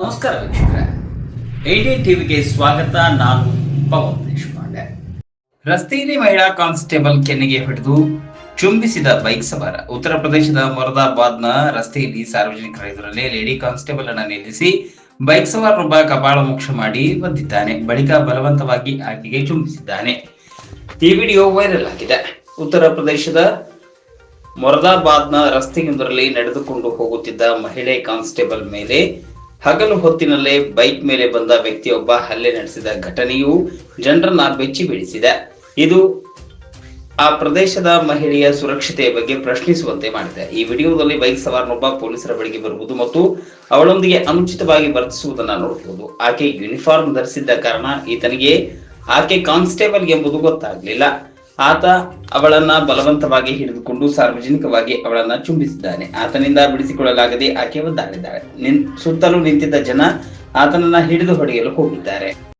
ನಮಸ್ಕಾರ ವೀಕ್ಷಕರೇ. ಡಿ ಟಿವಿಗೆ ಸ್ವಾಗತ. ನಾನು ಪವನ್ ದೇಶಪಾಂಡೆ. ರಸ್ತೆಯಲ್ಲಿ ಮಹಿಳಾ ಕಾನ್ಸ್ಟೇಬಲ್ ಕೆನ್ನೆಗೆ ಹಿಡಿದು ಚುಂಬಿಸಿದ ಬೈಕ್ ಸವಾರ. ಉತ್ತರ ಪ್ರದೇಶದ ಮೊರದಾಬಾದ್ನ ರಸ್ತೆಯಲ್ಲಿ ಸಾರ್ವಜನಿಕರ ಎದುರಲ್ಲೇ ಲೇಡಿ ಕಾನ್ಸ್ಟೇಬಲ್ ಅನ್ನ ನಿಲ್ಲಿಸಿ ಬೈಕ್ ಸವಾರನೊಬ್ಬ ಕಪಾಳ ಮೋಕ್ಷ ಮಾಡಿ ಬಂದಿದ್ದಾನೆ. ಬಳಿಕ ಬಲವಂತವಾಗಿ ಆಕೆಗೆ ಚುಂಬಿಸಿದ್ದಾನೆ. ಈ ವಿಡಿಯೋ ವೈರಲ್ ಆಗಿದೆ. ಉತ್ತರ ಪ್ರದೇಶದ ಮೊರದಾಬಾದ್ನ ರಸ್ತೆಯೊಂದರಲ್ಲಿ ನಡೆದುಕೊಂಡು ಹೋಗುತ್ತಿದ್ದ ಮಹಿಳೆ ಕಾನ್ಸ್ಟೇಬಲ್ ಮೇಲೆ ಹಗಲು ಹೊತ್ತಿನಲ್ಲೇ ಬೈಕ್ ಮೇಲೆ ಬಂದ ವ್ಯಕ್ತಿಯೊಬ್ಬ ಹಲ್ಲೆ ನಡೆಸಿದ ಘಟನೆಯು ಜನರನ್ನ ಬೆಚ್ಚಿ ಬೀಳಿಸಿದೆ ಇದು ಆ ಪ್ರದೇಶದ ಮಹಿಳೆಯ ಸುರಕ್ಷತೆಯ ಬಗ್ಗೆ ಪ್ರಶ್ನಿಸುವಂತೆ ಮಾಡಿದೆ. ಈ ವಿಡಿಯೋದಲ್ಲಿ ಬೈಕ್ ಸವಾರನೊಬ್ಬ ಪೊಲೀಸರ ಬಳಿಗೆ ಬರುವುದು ಮತ್ತು ಅವಳೊಂದಿಗೆ ಅನುಚಿತವಾಗಿ ವರ್ತಿಸುವುದನ್ನ ನೋಡಬಹುದು ಆಕೆ ಯೂನಿಫಾರ್ಮ್ ಧರಿಸಿದ್ದ ಕಾರಣ ಈತನಿಗೆ ಆಕೆ ಕಾನ್ಸ್ಟೇಬಲ್ ಎಂಬುದು ಗೊತ್ತಾಗಲಿಲ್ಲ. ಆತ ಅವಳನ್ನ ಬಲವಂತವಾಗಿ ಹಿಡಿದುಕೊಂಡು ಸಾರ್ವಜನಿಕವಾಗಿ ಅವಳನ್ನ ಚುಂಬಿಸಿದ್ದಾನೆ. ಆತನಿಂದ ಬಿಡಿಸಿಕೊಳ್ಳಲಾಗದೆ ಆಕೆ ಒದ್ದಾಡಿದ್ದಾಳೆ. ನಿನ್ ಸುತ್ತಲೂ ನಿಂತಿದ್ದ ಜನ ಆತನನ್ನ ಹಿಡಿದು ಹೊಡೆಯಲು ಹೋಗಿದ್ದಾರೆ.